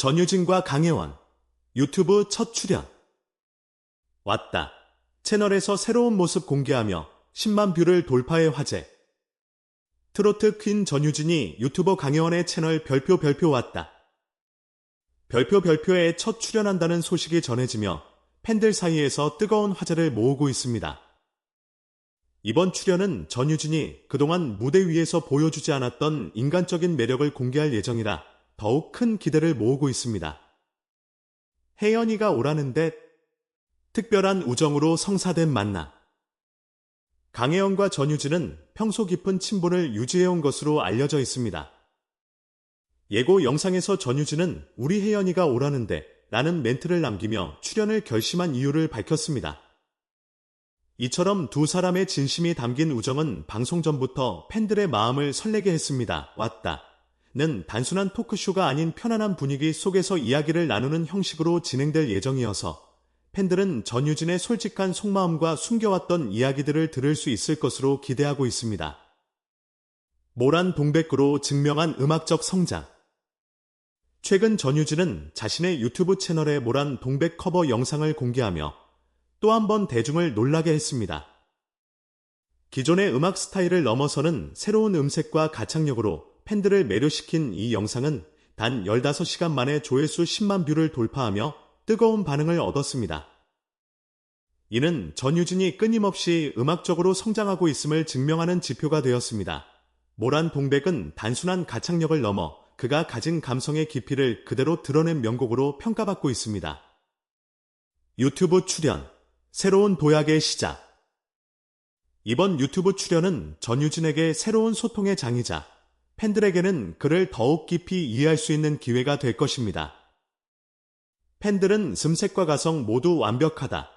전유진과 강혜원 유튜브 첫 출연 왔다. 채널에서 새로운 모습 공개하며 10만 뷰를 돌파해 화제. 트로트 퀸 전유진이 유튜버 강혜원의 채널 별표 별표 왔다. 별표 별표에 첫 출연한다는 소식이 전해지며 팬들 사이에서 뜨거운 화제를 모으고 있습니다. 이번 출연은 전유진이 그동안 무대 위에서 보여주지 않았던 인간적인 매력을 공개할 예정이라 더욱 큰 기대를 모으고 있습니다. 혜연이가 오라는데 특별한 우정으로 성사된 만남. 강혜영과 전유진은 평소 깊은 친분을 유지해온 것으로 알려져 있습니다. 예고 영상에서 전유진은 우리 혜연이가 오라는데 라는 멘트를 남기며 출연을 결심한 이유를 밝혔습니다. 이처럼 두 사람의 진심이 담긴 우정은 방송 전부터 팬들의 마음을 설레게 했습니다. 왔다. 는 단순한 토크쇼가 아닌 편안한 분위기 속에서 이야기를 나누는 형식으로 진행될 예정이어서 팬들은 전유진의 솔직한 속마음과 숨겨왔던 이야기들을 들을 수 있을 것으로 기대하고 있습니다. 모란 동백구로 증명한 음악적 성장 최근 전유진은 자신의 유튜브 채널에 모란 동백 커버 영상을 공개하며 또 한 번 대중을 놀라게 했습니다. 기존의 음악 스타일을 넘어서는 새로운 음색과 가창력으로 팬들을 매료시킨 이 영상은 단 15시간 만에 조회수 10만 뷰를 돌파하며 뜨거운 반응을 얻었습니다. 이는 전유진이 끊임없이 음악적으로 성장하고 있음을 증명하는 지표가 되었습니다. 모란 동백은 단순한 가창력을 넘어 그가 가진 감성의 깊이를 그대로 드러낸 명곡으로 평가받고 있습니다. 유튜브 출연 새로운 도약의 시작 이번 유튜브 출연은 전유진에게 새로운 소통의 장이자 팬들에게는 그를 더욱 깊이 이해할 수 있는 기회가 될 것입니다. 팬들은 슴색과 가성 모두 완벽하다.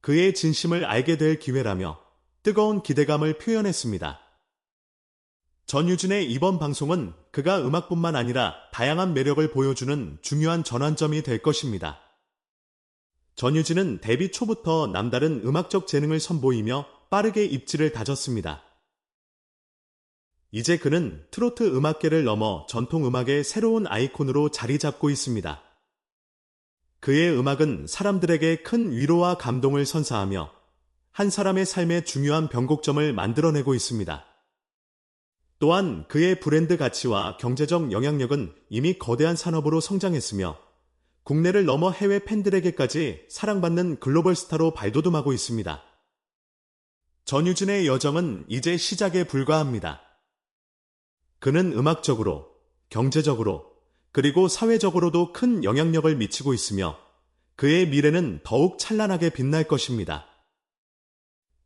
그의 진심을 알게 될 기회라며 뜨거운 기대감을 표현했습니다. 전유진의 이번 방송은 그가 음악뿐만 아니라 다양한 매력을 보여주는 중요한 전환점이 될 것입니다. 전유진은 데뷔 초부터 남다른 음악적 재능을 선보이며 빠르게 입지를 다졌습니다. 이제 그는 트로트 음악계를 넘어 전통 음악의 새로운 아이콘으로 자리 잡고 있습니다. 그의 음악은 사람들에게 큰 위로와 감동을 선사하며 한 사람의 삶의 중요한 변곡점을 만들어내고 있습니다. 또한 그의 브랜드 가치와 경제적 영향력은 이미 거대한 산업으로 성장했으며 국내를 넘어 해외 팬들에게까지 사랑받는 글로벌 스타로 발돋움하고 있습니다. 전유진의 여정은 이제 시작에 불과합니다. 그는 음악적으로, 경제적으로, 그리고 사회적으로도 큰 영향력을 미치고 있으며 그의 미래는 더욱 찬란하게 빛날 것입니다.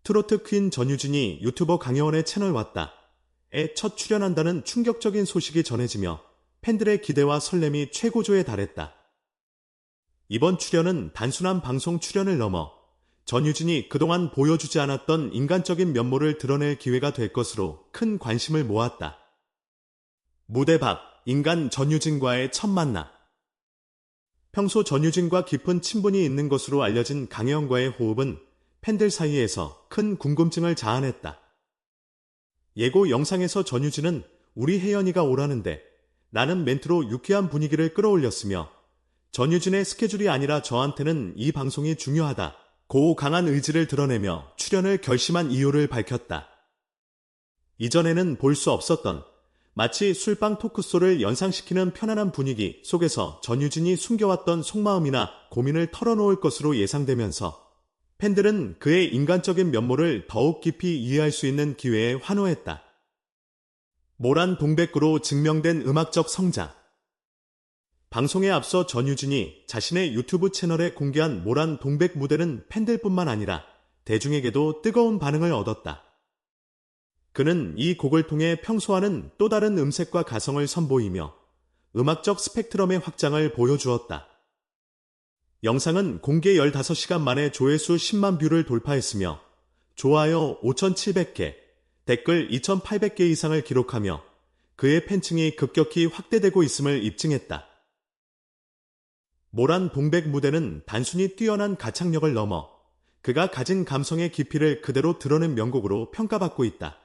트로트 퀸 전유진이 유튜버 강혜원의 채널 왔다 에 첫 출연한다는 충격적인 소식이 전해지며 팬들의 기대와 설렘이 최고조에 달했다. 이번 출연은 단순한 방송 출연을 넘어 전유진이 그동안 보여주지 않았던 인간적인 면모를 드러낼 기회가 될 것으로 큰 관심을 모았다. 무대 밖 인간 전유진과의 첫 만남. 평소 전유진과 깊은 친분이 있는 것으로 알려진 강혜원과의 호흡은 팬들 사이에서 큰 궁금증을 자아냈다. 예고 영상에서 전유진은 우리 혜연이가 오라는데 나는 멘트로 유쾌한 분위기를 끌어올렸으며 전유진의 스케줄이 아니라 저한테는 이 방송이 중요하다. 고 강한 의지를 드러내며 출연을 결심한 이유를 밝혔다. 이전에는 볼 수 없었던 마치 술방 토크쇼를 연상시키는 편안한 분위기 속에서 전유진이 숨겨왔던 속마음이나 고민을 털어놓을 것으로 예상되면서 팬들은 그의 인간적인 면모를 더욱 깊이 이해할 수 있는 기회에 환호했다. 모란 동백구로 증명된 음악적 성장. 방송에 앞서 전유진이 자신의 유튜브 채널에 공개한 모란 동백 무대는 팬들뿐만 아니라 대중에게도 뜨거운 반응을 얻었다. 그는 이 곡을 통해 평소와는 또 다른 음색과 가성을 선보이며 음악적 스펙트럼의 확장을 보여주었다. 영상은 공개 15시간 만에 조회수 10만 뷰를 돌파했으며 좋아요 5,700개, 댓글 2,800개 이상을 기록하며 그의 팬층이 급격히 확대되고 있음을 입증했다. 모란 동백 무대는 단순히 뛰어난 가창력을 넘어 그가 가진 감성의 깊이를 그대로 드러낸 명곡으로 평가받고 있다.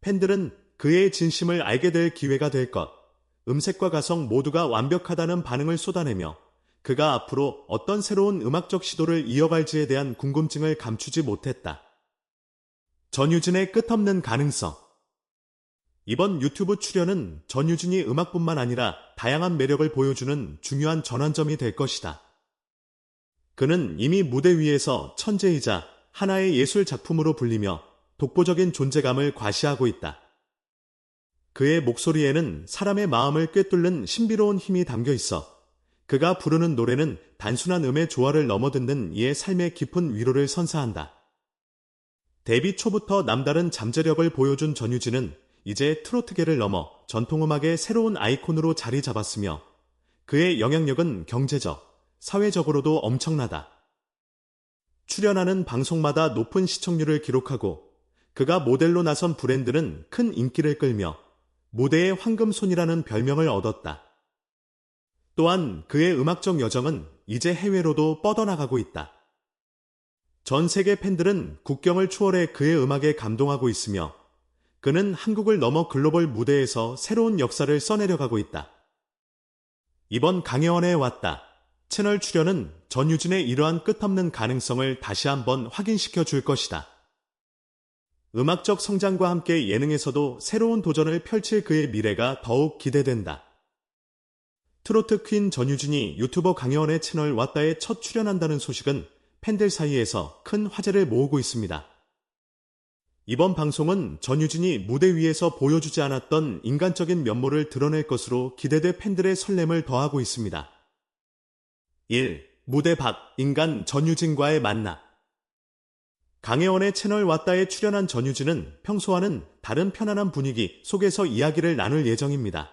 팬들은 그의 진심을 알게 될 기회가 될 것, 음색과 가성 모두가 완벽하다는 반응을 쏟아내며 그가 앞으로 어떤 새로운 음악적 시도를 이어갈지에 대한 궁금증을 감추지 못했다. 전유진의 끝없는 가능성. 이번 유튜브 출연은 전유진이 음악뿐만 아니라 다양한 매력을 보여주는 중요한 전환점이 될 것이다. 그는 이미 무대 위에서 천재이자 하나의 예술 작품으로 불리며 독보적인 존재감을 과시하고 있다. 그의 목소리에는 사람의 마음을 꿰뚫는 신비로운 힘이 담겨 있어 그가 부르는 노래는 단순한 음의 조화를 넘어듣는 이의 삶의 깊은 위로를 선사한다. 데뷔 초부터 남다른 잠재력을 보여준 전유진은 이제 트로트계를 넘어 전통음악의 새로운 아이콘으로 자리 잡았으며 그의 영향력은 경제적, 사회적으로도 엄청나다. 출연하는 방송마다 높은 시청률을 기록하고 그가 모델로 나선 브랜드는 큰 인기를 끌며 무대의 황금손이라는 별명을 얻었다. 또한 그의 음악적 여정은 이제 해외로도 뻗어나가고 있다. 전 세계 팬들은 국경을 초월해 그의 음악에 감동하고 있으며 그는 한국을 넘어 글로벌 무대에서 새로운 역사를 써내려가고 있다. 이번 강혜원에 왔다. 채널 출연은 전유진의 이러한 끝없는 가능성을 다시 한번 확인시켜 줄 것이다. 음악적 성장과 함께 예능에서도 새로운 도전을 펼칠 그의 미래가 더욱 기대된다. 트로트 퀸 전유진이 유튜버 강혜원의 채널 왔다에 첫 출연한다는 소식은 팬들 사이에서 큰 화제를 모으고 있습니다. 이번 방송은 전유진이 무대 위에서 보여주지 않았던 인간적인 면모를 드러낼 것으로 기대돼 팬들의 설렘을 더하고 있습니다. 1. 무대 밖 인간 전유진과의 만남 강혜원의 채널 왔다에 출연한 전유진은 평소와는 다른 편안한 분위기 속에서 이야기를 나눌 예정입니다.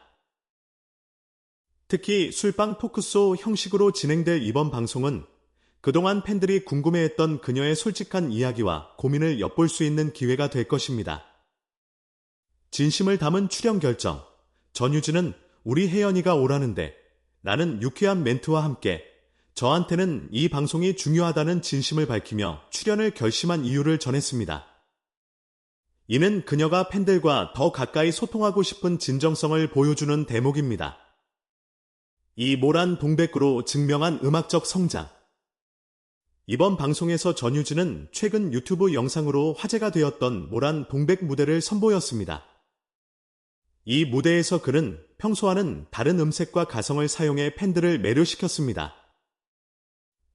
특히 술빵 토크쇼 형식으로 진행될 이번 방송은 그동안 팬들이 궁금해했던 그녀의 솔직한 이야기와 고민을 엿볼 수 있는 기회가 될 것입니다. 진심을 담은 출연 결정. 전유진은 우리 혜연이가 오라는데 나는 유쾌한 멘트와 함께 저한테는 이 방송이 중요하다는 진심을 밝히며 출연을 결심한 이유를 전했습니다. 이는 그녀가 팬들과 더 가까이 소통하고 싶은 진정성을 보여주는 대목입니다. 이 모란 동백으로 증명한 음악적 성장. 이번 방송에서 전유진은 최근 유튜브 영상으로 화제가 되었던 모란 동백 무대를 선보였습니다. 이 무대에서 그는 평소와는 다른 음색과 가성을 사용해 팬들을 매료시켰습니다.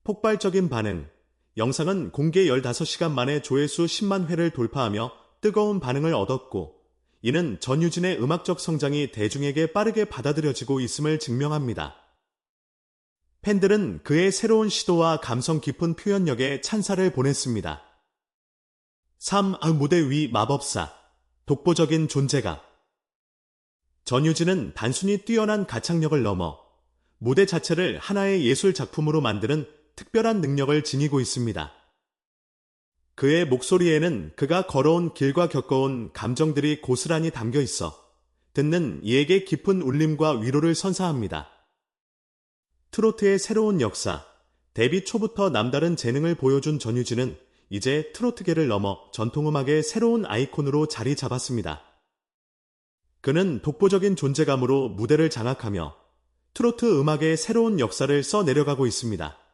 폭발적인 반응. 영상은 공개 15시간 만에 조회수 10만 회를 돌파하며 뜨거운 반응을 얻었고, 이는 전유진의 음악적 성장이 대중에게 빠르게 받아들여지고 있음을 증명합니다. 팬들은 그의 새로운 시도와 감성 깊은 표현력에 찬사를 보냈습니다. 3. 아, 무대 위 마법사. 독보적인 존재감. 전유진은 단순히 뛰어난 가창력을 넘어 무대 자체를 하나의 예술 작품으로 만드는 특별한 능력을 지니고 있습니다. 그의 목소리에는 그가 걸어온 길과 겪어온 감정들이 고스란히 담겨 있어 듣는 이에게 깊은 울림과 위로를 선사합니다. 트로트의 새로운 역사, 데뷔 초부터 남다른 재능을 보여준 전유진은 이제 트로트계를 넘어 전통음악의 새로운 아이콘으로 자리 잡았습니다. 그는 독보적인 존재감으로 무대를 장악하며 트로트 음악의 새로운 역사를 써내려가고 있습니다.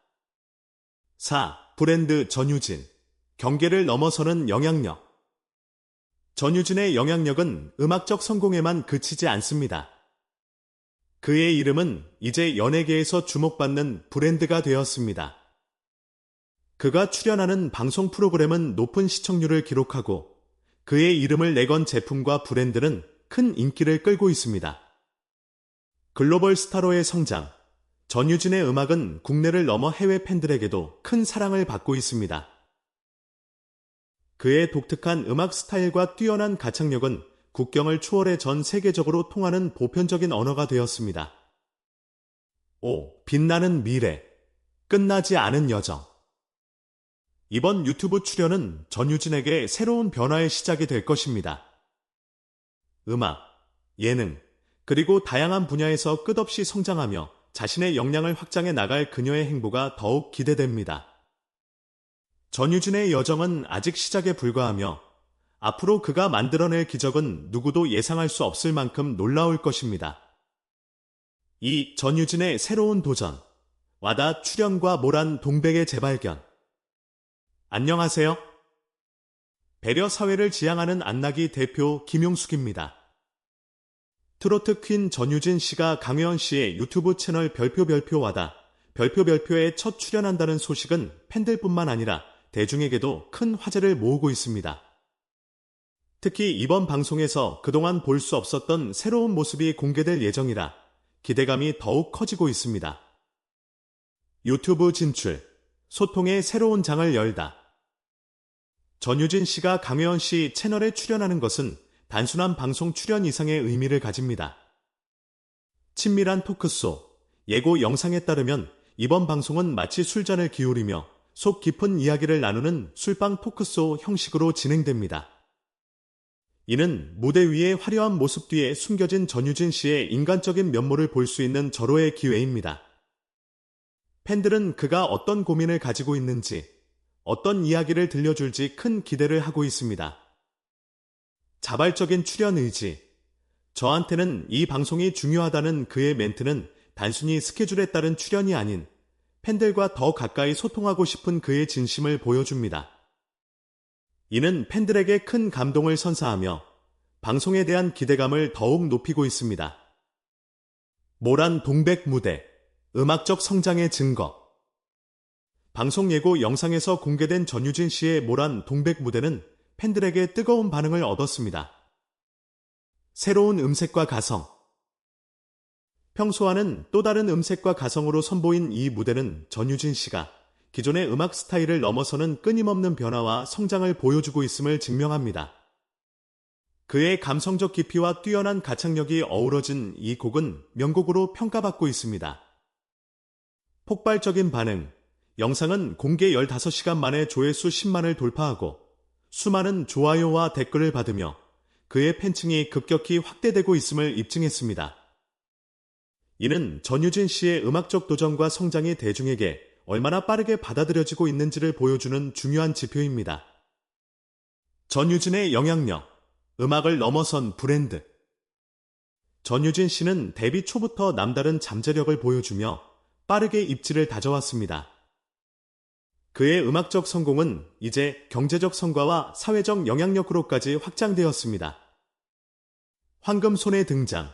4. 브랜드 전유진. 경계를 넘어서는 영향력. 전유진의 영향력은 음악적 성공에만 그치지 않습니다. 그의 이름은 이제 연예계에서 주목받는 브랜드가 되었습니다. 그가 출연하는 방송 프로그램은 높은 시청률을 기록하고 그의 이름을 내건 제품과 브랜드는 큰 인기를 끌고 있습니다. 글로벌 스타로의 성장, 전유진의 음악은 국내를 넘어 해외 팬들에게도 큰 사랑을 받고 있습니다. 그의 독특한 음악 스타일과 뛰어난 가창력은 국경을 초월해 전 세계적으로 통하는 보편적인 언어가 되었습니다. 5. 빛나는 미래. 끝나지 않은 여정. 이번 유튜브 출연은 전유진에게 새로운 변화의 시작이 될 것입니다. 음악, 예능, 그리고 다양한 분야에서 끝없이 성장하며 자신의 역량을 확장해 나갈 그녀의 행보가 더욱 기대됩니다. 전유진의 여정은 아직 시작에 불과하며 앞으로 그가 만들어낼 기적은 누구도 예상할 수 없을 만큼 놀라울 것입니다. 이 전유진의 새로운 도전. 와다 출연과 모란 동백의 재발견. 안녕하세요. 배려 사회를 지향하는 안나기 대표 김용숙입니다. 트로트 퀸 전유진 씨가 강혜원 씨의 유튜브 채널 별표 별표와다 별표 별표에 첫 출연한다는 소식은 팬들뿐만 아니라 대중에게도 큰 화제를 모으고 있습니다. 특히 이번 방송에서 그동안 볼 수 없었던 새로운 모습이 공개될 예정이라 기대감이 더욱 커지고 있습니다. 유튜브 진출, 소통의 새로운 장을 열다. 전유진 씨가 강혜원 씨 채널에 출연하는 것은 단순한 방송 출연 이상의 의미를 가집니다. 친밀한 토크쇼, 예고 영상에 따르면 이번 방송은 마치 술잔을 기울이며 속 깊은 이야기를 나누는 술방 토크쇼 형식으로 진행됩니다. 이는 무대 위의 화려한 모습 뒤에 숨겨진 전유진 씨의 인간적인 면모를 볼 수 있는 절호의 기회입니다. 팬들은 그가 어떤 고민을 가지고 있는지, 어떤 이야기를 들려줄지 큰 기대를 하고 있습니다. 자발적인 출연 의지. 저한테는 이 방송이 중요하다는 그의 멘트는 단순히 스케줄에 따른 출연이 아닌 팬들과 더 가까이 소통하고 싶은 그의 진심을 보여줍니다. 이는 팬들에게 큰 감동을 선사하며 방송에 대한 기대감을 더욱 높이고 있습니다. 모란 동백 무대, 음악적 성장의 증거. 방송 예고 영상에서 공개된 전유진 씨의 모란 동백 무대는 팬들에게 뜨거운 반응을 얻었습니다. 새로운 음색과 가성. 평소와는 또 다른 음색과 가성으로 선보인 이 무대는 전유진 씨가 기존의 음악 스타일을 넘어서는 끊임없는 변화와 성장을 보여주고 있음을 증명합니다. 그의 감성적 깊이와 뛰어난 가창력이 어우러진 이 곡은 명곡으로 평가받고 있습니다. 폭발적인 반응. 영상은 공개 15시간 만에 조회수 10만을 돌파하고 수많은 좋아요와 댓글을 받으며 그의 팬층이 급격히 확대되고 있음을 입증했습니다. 이는 전유진 씨의 음악적 도전과 성장이 대중에게 얼마나 빠르게 받아들여지고 있는지를 보여주는 중요한 지표입니다. 전유진의 영향력, 음악을 넘어선 브랜드. 전유진 씨는 데뷔 초부터 남다른 잠재력을 보여주며 빠르게 입지를 다져왔습니다. 그의 음악적 성공은 이제 경제적 성과와 사회적 영향력으로까지 확장되었습니다. 황금손의 등장.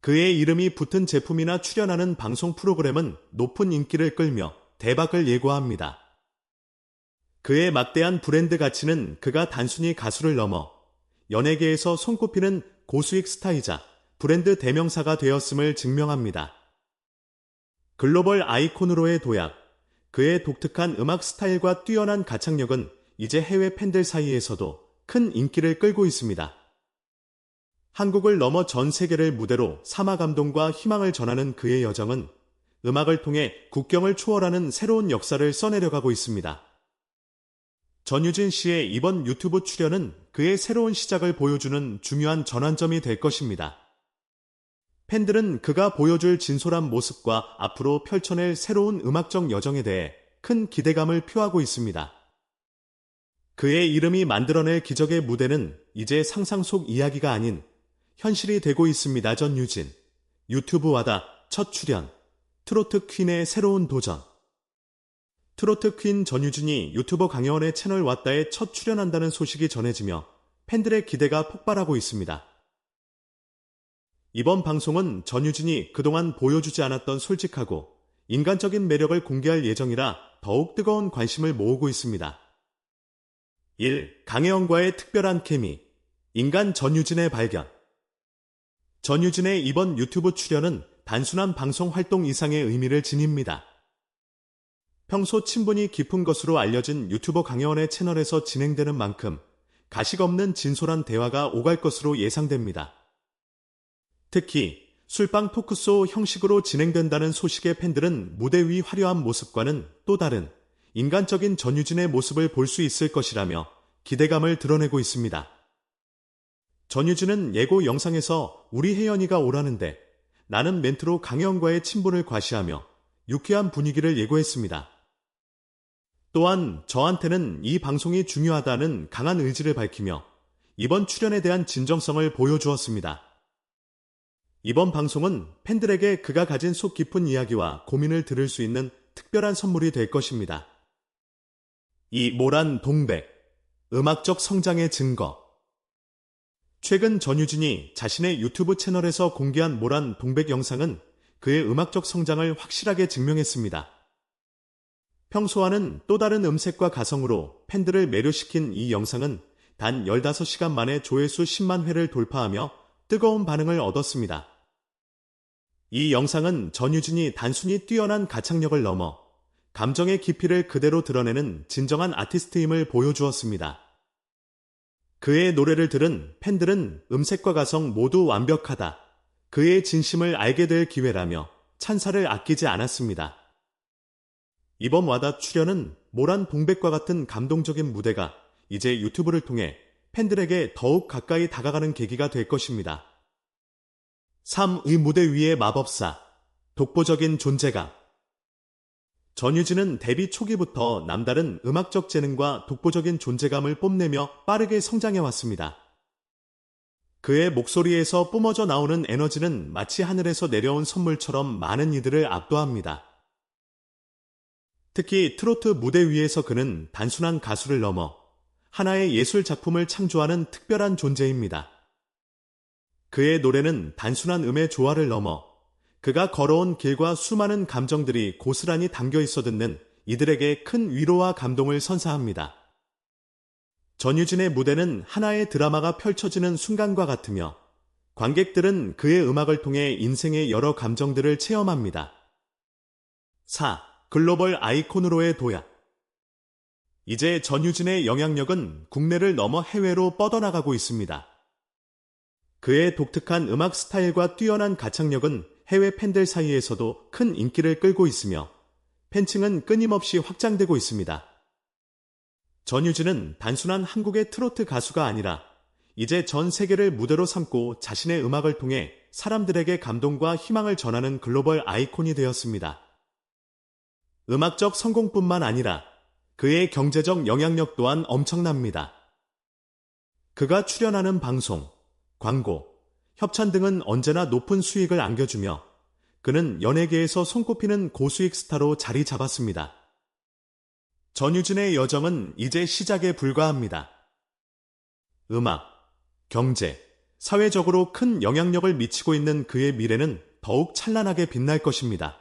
그의 이름이 붙은 제품이나 출연하는 방송 프로그램은 높은 인기를 끌며 대박을 예고합니다. 그의 막대한 브랜드 가치는 그가 단순히 가수를 넘어 연예계에서 손꼽히는 고수익 스타이자 브랜드 대명사가 되었음을 증명합니다. 글로벌 아이콘으로의 도약, 그의 독특한 음악 스타일과 뛰어난 가창력은 이제 해외 팬들 사이에서도 큰 인기를 끌고 있습니다. 한국을 넘어 전 세계를 무대로 사마 감동과 희망을 전하는 그의 여정은 음악을 통해 국경을 초월하는 새로운 역사를 써내려가고 있습니다. 전유진 씨의 이번 유튜브 출연은 그의 새로운 시작을 보여주는 중요한 전환점이 될 것입니다. 팬들은 그가 보여줄 진솔한 모습과 앞으로 펼쳐낼 새로운 음악적 여정에 대해 큰 기대감을 표하고 있습니다. 그의 이름이 만들어낼 기적의 무대는 이제 상상 속 이야기가 아닌 현실이 되고 있습니다. 전유진. 유튜브와다 첫 출연. 트로트 퀸의 새로운 도전. 트로트 퀸 전유진이 유튜버 강혜원의 채널 왔다에 첫 출연한다는 소식이 전해지며 팬들의 기대가 폭발하고 있습니다. 이번 방송은 전유진이 그동안 보여주지 않았던 솔직하고 인간적인 매력을 공개할 예정이라 더욱 뜨거운 관심을 모으고 있습니다. 1. 강혜원과의 특별한 케미 인간 전유진의 발견 전유진의 이번 유튜브 출연은 단순한 방송 활동 이상의 의미를 지닙니다. 평소 친분이 깊은 것으로 알려진 유튜버 강혜원의 채널에서 진행되는 만큼 가식 없는 진솔한 대화가 오갈 것으로 예상됩니다. 특히 술방 토크쇼 형식으로 진행된다는 소식의 팬들은 무대 위 화려한 모습과는 또 다른 인간적인 전유진의 모습을 볼 수 있을 것이라며 기대감을 드러내고 있습니다. 전유진은 예고 영상에서 우리 혜연이가 오라는데 나는 멘트로 강혜원과의 친분을 과시하며 유쾌한 분위기를 예고했습니다. 또한 저한테는 이 방송이 중요하다는 강한 의지를 밝히며 이번 출연에 대한 진정성을 보여주었습니다. 이번 방송은 팬들에게 그가 가진 속 깊은 이야기와 고민을 들을 수 있는 특별한 선물이 될 것입니다. 이 모란 동백, 음악적 성장의 증거. 최근 전유진이 자신의 유튜브 채널에서 공개한 모란 동백 영상은 그의 음악적 성장을 확실하게 증명했습니다. 평소와는 또 다른 음색과 가성으로 팬들을 매료시킨 이 영상은 단 15시간 만에 조회수 10만 회를 돌파하며 뜨거운 반응을 얻었습니다. 이 영상은 전유진이 단순히 뛰어난 가창력을 넘어 감정의 깊이를 그대로 드러내는 진정한 아티스트임을 보여주었습니다. 그의 노래를 들은 팬들은 음색과 가성 모두 완벽하다. 그의 진심을 알게 될 기회라며 찬사를 아끼지 않았습니다. 이번 와다 출연은 모란 동백과 같은 감동적인 무대가 이제 유튜브를 통해 팬들에게 더욱 가까이 다가가는 계기가 될 것입니다. 3의 무대 위의 마법사, 독보적인 존재감. 전유진은 데뷔 초기부터 남다른 음악적 재능과 독보적인 존재감을 뽐내며 빠르게 성장해왔습니다. 그의 목소리에서 뿜어져 나오는 에너지는 마치 하늘에서 내려온 선물처럼 많은 이들을 압도합니다. 특히 트로트 무대 위에서 그는 단순한 가수를 넘어 하나의 예술 작품을 창조하는 특별한 존재입니다. 그의 노래는 단순한 음의 조화를 넘어 그가 걸어온 길과 수많은 감정들이 고스란히 담겨 있어 듣는 이들에게 큰 위로와 감동을 선사합니다. 전유진의 무대는 하나의 드라마가 펼쳐지는 순간과 같으며 관객들은 그의 음악을 통해 인생의 여러 감정들을 체험합니다. 4. 글로벌 아이콘으로의 도약. 이제 전유진의 영향력은 국내를 넘어 해외로 뻗어나가고 있습니다. 그의 독특한 음악 스타일과 뛰어난 가창력은 해외 팬들 사이에서도 큰 인기를 끌고 있으며 팬층은 끊임없이 확장되고 있습니다. 전유진은 단순한 한국의 트로트 가수가 아니라 이제 전 세계를 무대로 삼고 자신의 음악을 통해 사람들에게 감동과 희망을 전하는 글로벌 아이콘이 되었습니다. 음악적 성공뿐만 아니라 그의 경제적 영향력 또한 엄청납니다. 그가 출연하는 방송, 광고, 협찬 등은 언제나 높은 수익을 안겨주며 그는 연예계에서 손꼽히는 고수익 스타로 자리 잡았습니다. 전유진의 여정은 이제 시작에 불과합니다. 음악, 경제, 사회적으로 큰 영향력을 미치고 있는 그의 미래는 더욱 찬란하게 빛날 것입니다.